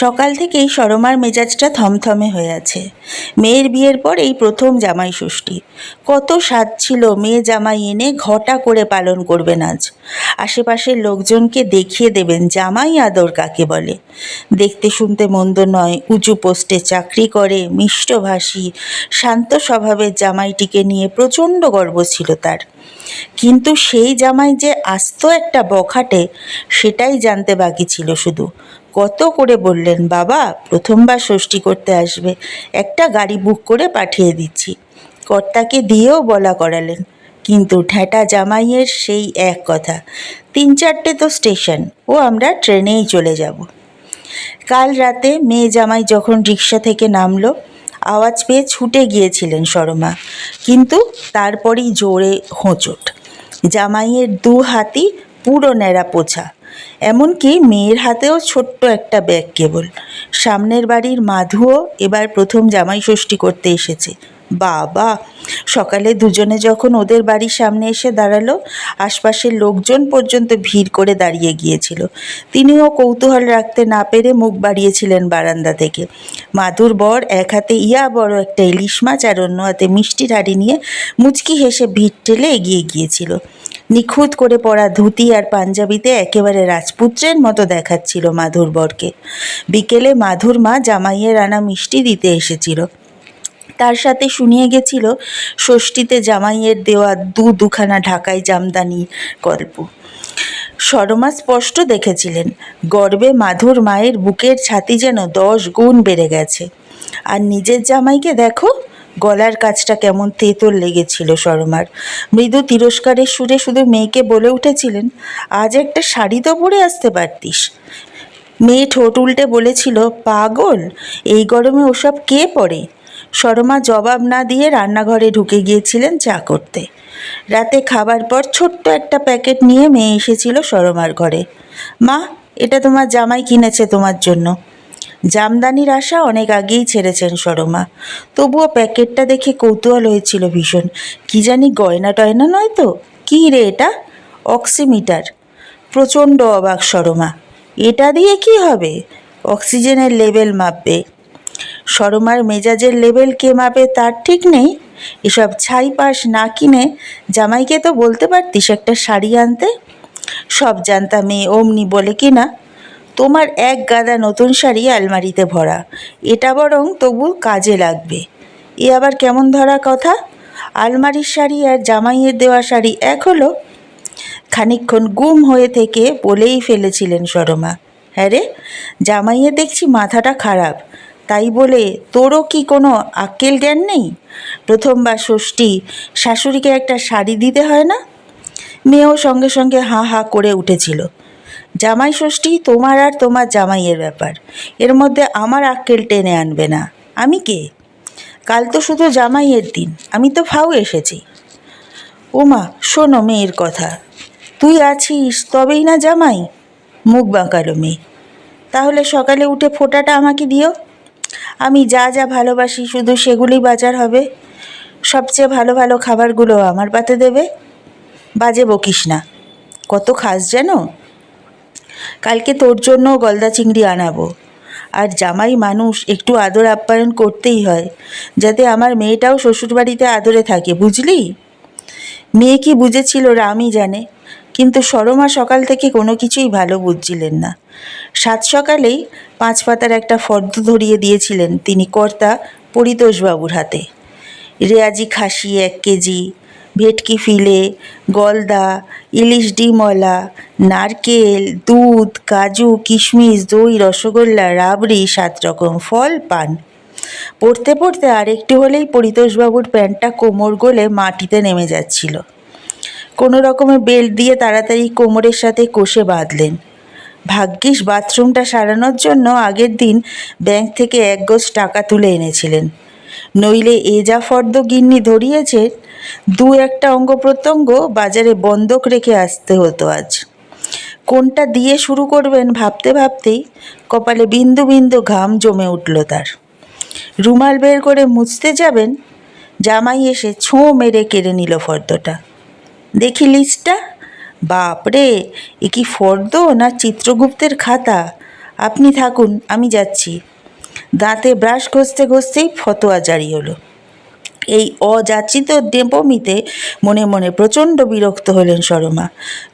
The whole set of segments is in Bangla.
সকাল থেকেই সরমার মেজাজটা থমথমে হয়ে আছে। মেয়ের বিয়ের পর এই প্রথম জামাই ষষ্ঠী। কত স্বাদ ছিল মেয়ে জামাই এনে ঘটা করে পালন করবেন আজ। আশেপাশের লোকজনকে দেখিয়ে দেবেন জামাই আদর কাকে বলে। দেখতে শুনতে মন্দ নয়, উঁচু পোস্টে চাকরি করে, মিষ্টভাষী, শান্ত স্বভাবের জামাইটিকে নিয়ে প্রচণ্ড গর্ব ছিল তার। কিন্তু সেই জামাই যে আস্ত একটা বখাটে, সেটাই জানতে বাকি ছিল শুধু। কত করে বললেন, বাবা, প্রথমবার ষষ্ঠী করতে আসবে। একটা গাড়ি বুক করে পাঠিয়ে দিচ্ছি। কর্তাকে দিয়েও বলা করালেন। কিন্তু ঠ্যাঁটা জামাইয়ের সেই এক কথা, তিন চারটে তো স্টেশন, ও আমরা ট্রেনেই চলে যাব। কাল রাতে মেয়ে জামাই যখন রিক্সা থেকে নামলো, আওয়াজ পেয়ে ছুটে গিয়েছিলেন শর্মা কিন্তু তারপরেই জোরে হোঁচট। জামাইয়ের দু হাতি পুরো ন্যাড়া পোছা। এমনকি মেয়ের হাতেও ছোট্ট একটা ব্যাগ কেবল। সামনের বাড়ির মাধুও এবার প্রথম জামাই ষষ্ঠী করতে এসেছে। বাবা! সকালে দুজনে যখন ওদের বাড়ির সামনে এসে দাঁড়াল, আশপাশের লোকজন পর্যন্ত ভিড় করে দাঁড়িয়ে গিয়েছিল। তিনিও কৌতূহল রাখতে না পেরে মুখ বাড়িয়েছিলেন বারান্দা থেকে। মাধুর বর এক হাতে ইয়া, বড় একটা ইলিশ মাছ আর অন্য হাতে মিষ্টির হাড়ি নিয়ে মুচকি হেসে ভিড় ঠেলে এগিয়ে গিয়েছিল। নিখুঁত করে পরা ধুতি আর পাঞ্জাবিতে একেবারে রাজপুত্রের মতো দেখাচ্ছিল মাধুর বরকে। বিকেলে মাধুর মা জামাইয়ের আনা মিষ্টি দিতে এসেছিল। তার সাথে শুনিয়ে গেছিল ষষ্ঠীতে জামাইয়ের দেওয়া দু দুখানা ঢাকাই জামদানির গল্প। সরমা স্পষ্ট দেখেছিলেন, গর্বে মাধুর মায়ের বুকের ছাতি যেন দশ গুণ বেড়ে গেছে। আর নিজের জামাইকে দেখো গলার কাজটা কেমন তেতর লেগেছিল শর্মার। মৃদু তিরস্কারের সুরে শুধু মেয়েকে বলে উঠেছিলেন, আজ একটা শাড়ি তো পরে আসতে পারতিস। মেয়ে ঠোঁট উল্টে বলেছিল, পাগল? এই গরমে ওসব কে পরে? শর্মা জবাব না দিয়ে রান্নাঘরে ঢুকে গিয়েছিলেন চা করতে। রাতে খাবার পর ছোট্ট একটা প্যাকেট নিয়ে মেয়ে এসেছিল শর্মার ঘরে। মা, এটা তোমার জামাই কিনেছে তোমার জন্য। জামদানির আশা অনেক আগেই ছেড়েছেন সরমা। তবুও প্যাকেটটা দেখে কৌতূহল হয়েছিল ভীষণ। কি জানি গয়না টয়না নয় তো? কী রে এটা? অক্সিমিটার। প্রচণ্ড অবাক সরমা। এটা দিয়ে কি হবে? অক্সিজেনের লেভেল মাপবে। সরমার মেজাজের লেভেল কে মাপে তার ঠিক নেই। এসব ছাই পাশ না কিনে জামাইকে তো বলতে পারতিস একটা শাড়ি আনতে? সব জানতাম মেয়ে অমনি বলে কি না তোমার এক গাদা নতুন শাড়ি আলমারিতে ভরা। এটা বরং তবু কাজে লাগবে। এ আবার কেমন ধরা কথা? আলমারির শাড়ি আর জামাইয়ের দেওয়া শাড়ি এক হলো? খানিকক্ষণ গুম হয়ে থেকে বলেই ফেলেছিলেন সরমা। হ্যাঁ রে, জামাইয়ে দেখছি মাথাটা খারাপ। তাই বলে তোরও কি কোনো আক্কেল জ্ঞান নেই? প্রথমবার ষষ্ঠী, শাশুড়িকে একটা শাড়ি দিতে হয় না? মেয়েও সঙ্গে সঙ্গে হাঁ হাঁ করে উঠেছিল। জামাই ষষ্ঠী তোমার আর তোমার জামাইয়ের ব্যাপার। এর মধ্যে আমার আক্কেল টেনে আনবে না। আমি কে? কাল তো শুধু জামাইয়ের দিন। আমি তো ফাউ এসেছি। ওমা, শোনো মেয়ের কথা। তুই আছিস তবেই না জামাই? মুখ বাঁকালো মেয়ে। তাহলে সকালে উঠে ফোঁটাটা আমাকে দিও। আমি যা যা ভালোবাসি শুধু সেগুলি বাজার হবে। সবচেয়ে ভালো ভালো খাবারগুলো আমার পাতে দেবে। বাজে বকিস না। কত খাস যেন? কালকে তোর জন্য গলদা চিংড়ি আনাবো। আর জামাই মানুষ, একটু আদর আপ্যায়ন করতেই হয়, যাতে আমার মেয়েটাও শ্বশুরবাড়িতে আদরে থাকে, বুঝলি? মেয়ে কি বুঝেছিল রামই জানে, কিন্তু সরমা সকাল থেকে কোনো কিছুই ভালো বুঝছিলেন না। সাত সকালেই পাঁচ পাতার একটা ফর্দ ধরিয়ে দিয়েছিলেন তিনি কর্তা পরিতোষবাবুর হাতে। রেয়াজি খাসি এক কেজি ভেটকি ফিলে, গলদা, ইলিশ ডিমলা নারকেল, দুধ, কাজু, কিশমিশ, দই, রসগোল্লা, রাবড়ি, সাত রকম ফল পান। পড়তে পড়তে আরেকটু হলেই পরিতোষবাবুর প্যান্টটা কোমর গলে মাটিতে নেমে যাচ্ছিল। কোনো রকমে বেল্ট দিয়ে তাড়াতাড়ি কোমরের সাথে কষে বাঁধলেন। ভাগ্যিস বাথরুমটা সারানোর জন্য আগের দিন ব্যাংক থেকে এক গোছ টাকা তুলে এনেছিলেন। নইলে এ যা ফর্দ গিন্নি ধরিয়েছে, দু একটা অঙ্গ প্রত্যঙ্গ বাজারে বন্ধক রেখে আসতে হতো আজ। কোনটা দিয়ে শুরু করবেন ভাবতে ভাবতেই কপালে বিন্দু বিন্দু ঘাম জমে উঠল তার। রুমাল বের করে মুছতে যাবেন, জামাই এসে ছোঁ মেরে কেড়ে নিল ফর্দটা। দেখি লিস্টটা? বাপরে, এ কি ফর্দ না চিত্রগুপ্তের খাতা? আপনি থাকুন, আমি যাচ্ছি। দাঁতে ব্রাশ ঘষতে ঘষতেই ফতোয়া জারি হলো। এই অযাচিত ডেপমিতে মনে মনে প্রচণ্ড বিরক্ত হলেন সরমা।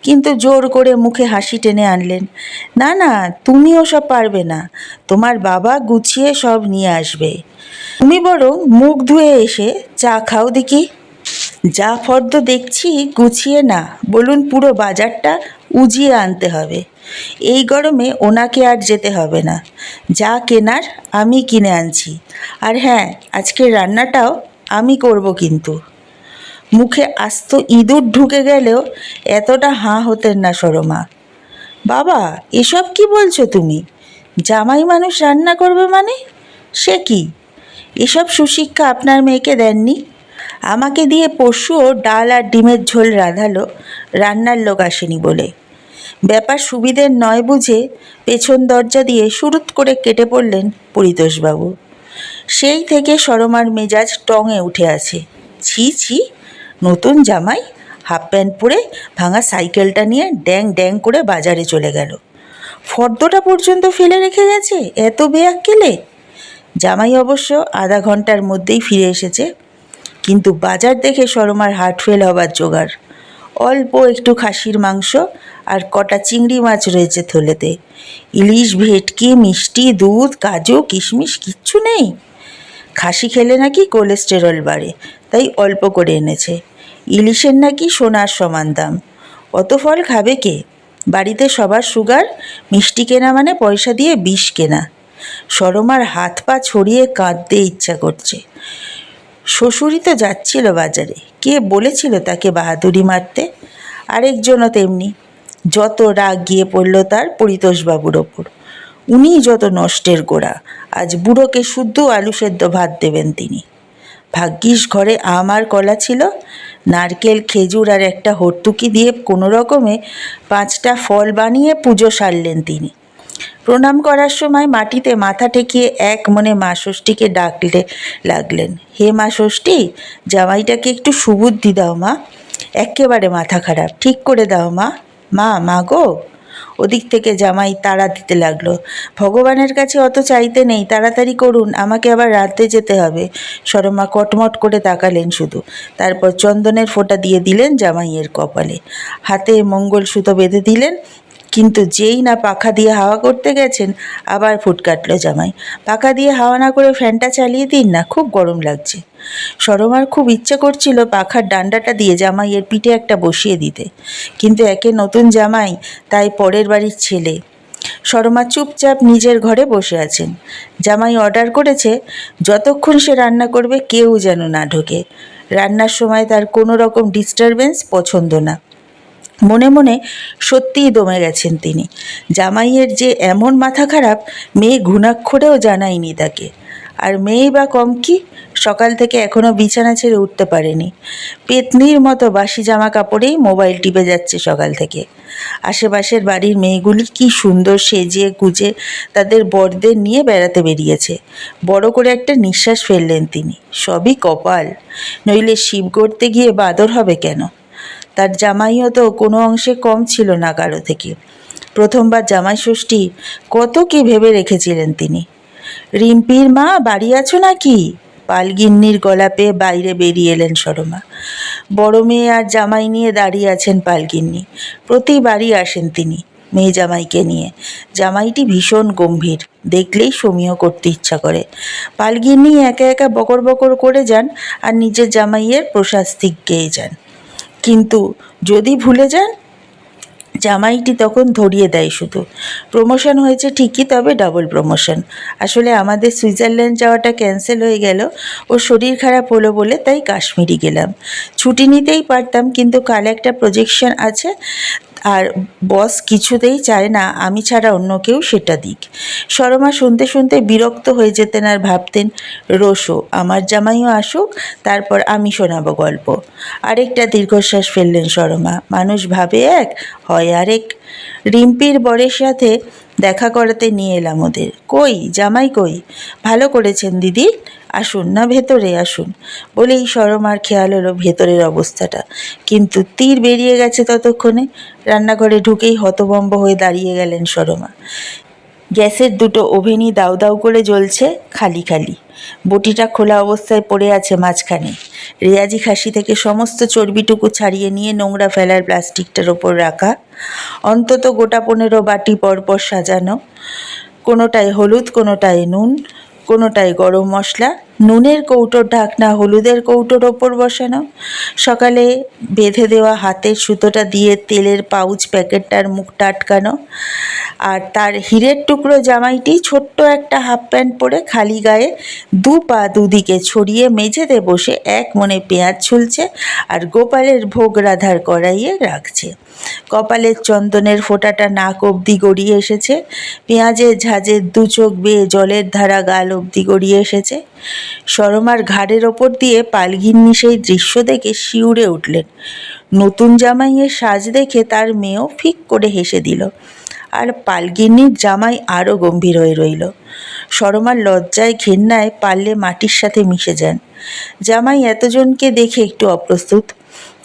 কিন্তু জোর করে মুখে হাসি টেনে আনলেন, না না, তুমি ওসব পারবে না, তোমার বাবা গুছিয়ে সব নিয়ে আসবে। তুমি বরং মুখ ধুয়ে এসে চা খাও দেখি। যা ফর্দ দেখছি গুছিয়ে না, বলুন পুরো বাজারটা উজিয়ে আনতে হবে। এই গরমে ওনাকে আর যেতে হবে না। যা কেনার আমি কিনে আনছি। আর হ্যাঁ আজকের রান্নাটাও আমি করব কিন্তু। মুখে আস্ত ইঁদুর ঢুকে গেলেও এতটা হাঁ হতেন না সরমা। বাবা, এসব কি বলছো তুমি? জামাই মানুষ রান্না করবে মানে? সে কি? এসব সুশিক্ষা আপনার মেয়েকে দেননি? আমাকে দিয়ে পরশুও ডাল আর ডিমের ঝোল রাঁধালো, রান্নার লোক আসেনি বলে। ব্যাপার সুবিধের নয় বুঝে পেছন দরজা দিয়ে সুরুত করে কেটে পড়লেন পরিতোষবাবু। সেই থেকে সরমার মেজাজ টঙে উঠে আছে। ছি ছি, নতুন জামাই, হাফ প্যান্ট পরে ভাঙা সাইকেলটা নিয়ে ড্যাং ড্যাং করে বাজারে চলে গেল। ফর্দটা পর্যন্ত ফেলে রেখে গেছে, এত বেয়াক্কেলে? জামাই অবশ্য আধা ঘণ্টার মধ্যেই ফিরে এসেছে। কিন্তু বাজার দেখে সরমার হার্ট ফেল হবার জোগাড়। অল্প একটু খাসির মাংস আর কটা চিংড়ি মাছ রয়েছে থলেতে। ইলিশ ভেটকি, মিষ্টি, দুধ, কাজু, কিশমিশ কিচ্ছু নেই। খাসি খেলে নাকি কোলেস্টেরল বাড়ে, তাই অল্প করে এনেছে। ইলিশের নাকি সোনার সমান দাম। অত ফল খাবে কে? বাড়িতে সবার সুগার, মিষ্টি কেনা মানে পয়সা দিয়ে বিষ কেনা। সরমার হাত পা ছড়িয়ে কাঁদতে ইচ্ছা করছে। শ্বশুরই তো যাচ্ছিল বাজারে। কে বলেছিল তাকে বাহাদুরি মারতে? আরেকজনও তেমনি। যত রাগ গিয়ে পড়ল তার পরিতোষবাবুর ওপর। উনি যত নষ্টের গোড়া। আজ বুড়োকে শুদ্ধ আলু সেদ্ধ ভাত দেবেন তিনি। ভাগ্যিস ঘরে আম আর কলা ছিল। নারকেল, খেজুর আর একটা হর্তুকি দিয়ে কোনো রকমে পাঁচটা ফল বানিয়ে পুজো সারলেন তিনি। প্রণাম করার সময় মাটিতে মাথা ঠেকিয়ে এক মনে মা ষষ্ঠীকে ডাকলে, লাগলেন, হে মা ষষ্ঠী, জামাইটাকে একটু সুবুদ্ধি দাও মা একেবারে মাথা খারাপ, ঠিক করে দাও মা মা মা গো। ওদিক থেকে জামাই তাড়া দিতে লাগল, ভগবানের কাছে অত চাইতে নেই, তাড়াতাড়ি করুন, আমাকে আবার রাতে যেতে হবে। সরমা কটমট করে তাকালেন শুধু, তারপর চন্দনের ফোঁটা দিয়ে দিলেন জামাইয়ের কপালে, হাতে মঙ্গল সুতো বেঁধে দিলেন কিন্তু যেই না পাখা দিয়ে হাওয়া করতে গেছেন, আবার ফুট কাটলো জামাই। পাখা দিয়ে হাওয়া না করে ফ্যানটা চালিয়ে দিন না, খুব গরম লাগছে। সরমার খুব ইচ্ছে করছিল পাখার ডান্ডাটা দিয়ে জামাইয়ের পিঠে একটা বসিয়ে দিতে। কিন্তু একে নতুন জামাই, তাই পরের বাড়ির ছেলে। সরমা চুপচাপ নিজের ঘরে বসে আছেন। জামাই অর্ডার করেছে, যতক্ষণ সে রান্না করবে কেউ যেন না ঢোকে। রান্নার সময় তার কোনো রকম ডিস্টারবেন্স পছন্দ না। মনে মনে সত্যিই দমে গেছেন তিনি। জামাইয়ের যে এমন মাথা খারাপ, মেয়ে ঘুণাক্ষরেও জানায়নি তাকে। আর মেয়েই বা কম কি? সকাল থেকে এখনও বিছানা ছেড়ে উঠতে পারেনি। পেতনির মতো বাসি জামা কাপড়েই মোবাইল টিপে যাচ্ছে সকাল থেকে। আশেপাশের বাড়ির মেয়েগুলি কি সুন্দর সেজে গুজে তাদের বরদের নিয়ে বেড়াতে বেরিয়েছে। বড় করে একটা নিঃশ্বাস ফেললেন তিনি। সবই কপাল। নইলে শিব করতে গিয়ে বাদর হবে কেন? তার জামাইও তো কোনো অংশে কম ছিল না কারও থেকে। প্রথমবার জামাই ষষ্ঠী, কত কি ভেবে রেখেছিলেন তিনি? রিম্পির মা বাড়ি আছো নাকি? পালগিন্নির গলা পেয়ে বাইরে বেরিয়ে এলেন সরমা। বড় মেয়ে আর জামাই নিয়ে দাঁড়িয়ে আছেন পালগিন্নি। প্রতিবারই আসেন তিনি মেয়ে জামাইকে নিয়ে। জামাইটি ভীষণ গম্ভীর, দেখলেই সমীহ করতে ইচ্ছা করে। পালগিন্নি একা একা বকর বকর করে যান আর নিজের জামাইয়ের প্রশাস্তিক গেয়ে যান। কিন্তু যদি ভুলে যান, জামাইটি তখন ধরিয়ে দেয় শুধু। প্রমোশন হয়েছে ঠিকই, তবে ডাবল প্রমোশন আসলে আমাদের সুইজারল্যান্ড যাওয়াটা ক্যান্সেল হয়ে গেল, ও শরীর খারাপ হলো বলে তাই কাশ্মীরি গেলাম। ছুটি নিতেই পারতাম, কিন্তু কাল একটা প্রজেকশন আছে আর বস কিছুতেই চায় না আমি ছাড়া অন্য কেউ সেটা দিক। শরমা শুনতে শুনতে বিরক্ত হয়ে যেতেন আর ভাবতেন রোশো আমার জামাইও আসুক, তারপর আমি শোনাবো গল্প। আরেকটা দীর্ঘশ্বাস ফেললেন শরমা মানুষ ভাবে এক, হয় আরেক। রিম্পির বরের সাথে দেখা করাতে নিয়ে এলাম ওদের। কই, জামাই কই? ভালো করেছেন দিদি? আসুন না ভেতরে, আসুন। বলেই সরমার খেয়াল হলো ভেতরের অবস্থাটা। কিন্তু তীর বেরিয়ে গেছে ততক্ষণে। রান্নাঘরে ঢুকেই হতবম্ব হয়ে দাঁড়িয়ে গেলেন সরমা। গ্যাসের দুটো ওভেনই দাউ দাউ করে জ্বলছে খালি খালি। বটিটা খোলা অবস্থায় পড়ে আছে মাঝখানে। রেয়াজি খাসি থেকে সমস্ত চর্বিটুকু ছাড়িয়ে নিয়ে নোংরা ফেলার প্লাস্টিকটার ওপর রাখা। অন্তত গোটা পনেরো বাটি পরপর সাজানো। কোনোটায় হলুদ, কোনোটায় নুন, কোনোটায় গরম মশলা নুনের কৌটোর ঢাকনা হলুদের কৌটোর ওপর বসানো। সকালে বেঁধে দেওয়া হাতের সুতোটা দিয়ে তেলের পাউচ প্যাকেটটার মুখটা আটকানো। আর তার হীরের টুকরো জামাইটি ছোট্ট একটা হাফ প্যান্ট পরে খালি গায়ে দু পা দুদিকে ছড়িয়ে মেঝেতে বসে এক মনে পেঁয়াজ ছুলছে আর গোপালের ভোগ রাধার কড়াইয়ে রাখছে। কপালের চন্দনের ফোঁটাটা নাক অবধি গড়িয়ে এসেছে। পেঁয়াজের ঝাঁঝের দু চোখ বেয়ে জলের ধারা গাল অবধি গড়িয়ে এসেছে। সরমার ঘাড়ের ওপর দিয়ে পালঘিন্নি সেই দৃশ্য দেখে শিউরে উঠলেন। নতুন জামাইয়ের সাজ দেখে তার মেয়েও ফিক করে হেসে দিল। আর পালগিন্নির জামাই আরও গম্ভীর হয়ে রইল। সরমার লজ্জায় ঘেন্নায় পারলে মাটির সাথে মিশে যান। জামাই এতজনকে দেখে একটু অপ্রস্তুত।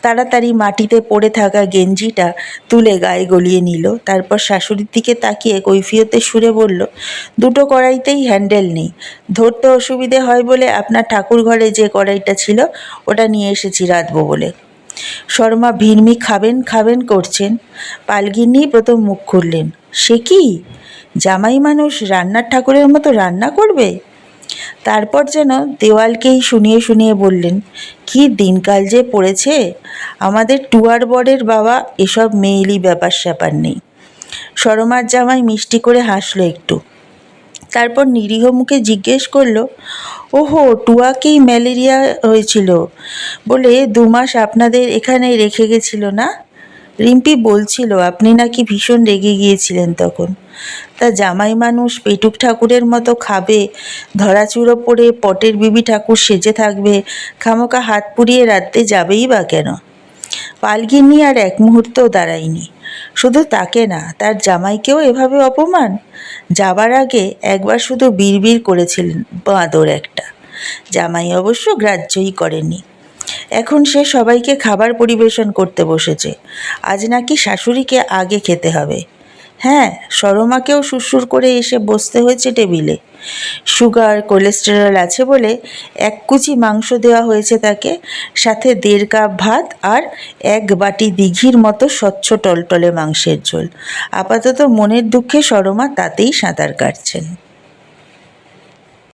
তাড়াতাড়ি মাটিতে পড়ে থাকা গেঞ্জিটা তুলে গায়ে গলিয়ে নিল। তারপর শাশুড়ির দিকে তাকিয়ে কৈফিয়তে সুরে বলল, দুটো কড়াইতেই হ্যান্ডেল নেই। ধরতে অসুবিধে হয় বলে আপনার ঠাকুর ঘরে যে কড়াইটা ছিল, ওটা নিয়ে এসেছি রাঁধবো বলে। শর্মা ভিড়মি খাবেন খাবেন করছেন। পালগিনি প্রথম মুখ খুললেন, সে কি? জামাই মানুষ রান্নার ঠাকুরের মতো রান্না করবে? তারপর যেন দেওয়ালকেই শুনিয়ে শুনিয়ে বললেন, কি দিনকাল যে পড়েছে। আমাদের টুয়ার বরের বাবা এসব মেয়েলি ব্যাপার স্যাপার নেই। সরমার জামাই মিষ্টি করে হাসলো একটু। তারপর নিরীহ মুখে জিজ্ঞেস করল, ওহো টুয়াকেই ম্যালেরিয়া হয়েছিল? বলে, দু মাস আপনাদের এখানে রেখে গেছিল না? রিম্পি বলছিল, আপনি নাকি ভীষণ রেগে গিয়েছিলেন তখন। তা জামাই মানুষ পেটুক ঠাকুরের মতো খাবে, ধরাচুরো পড়ে পটের বিবি ঠাকুর সেজে থাকবে খামোকা হাত পুড়িয়ে রাত্রে যাবেই বা কেন? পালগিনি আর এক মুহূর্তও দাঁড়ায়নি। শুধু তাকে না, তার জামাইকেও এভাবে অপমান? যাবার আগে একবার শুধু বিড়বিড় করেছিলেন বাঁদর একটা। জামাই অবশ্য গ্রাহ্যই করেনি। এখন সে সবাইকে খাবার পরিবেশন করতে বসেছে। আজ নাকি শাশুড়িকে আগে খেতে হবে। হ্যাঁ সরমাকেও সুরসুর করে এসে বসতে হয়েছে টেবিলে। সুগার, কোলেস্টেরল আছে বলে এক কুচি মাংস দেওয়া হয়েছে তাকে, সাথে দেড় কাপ ভাত আর এক বাটি দিঘির মতো স্বচ্ছ টলটলে মাংসের ঝোল। আপাতত মনের দুঃখে সরমা তাতেই সাঁতার কাটছেন।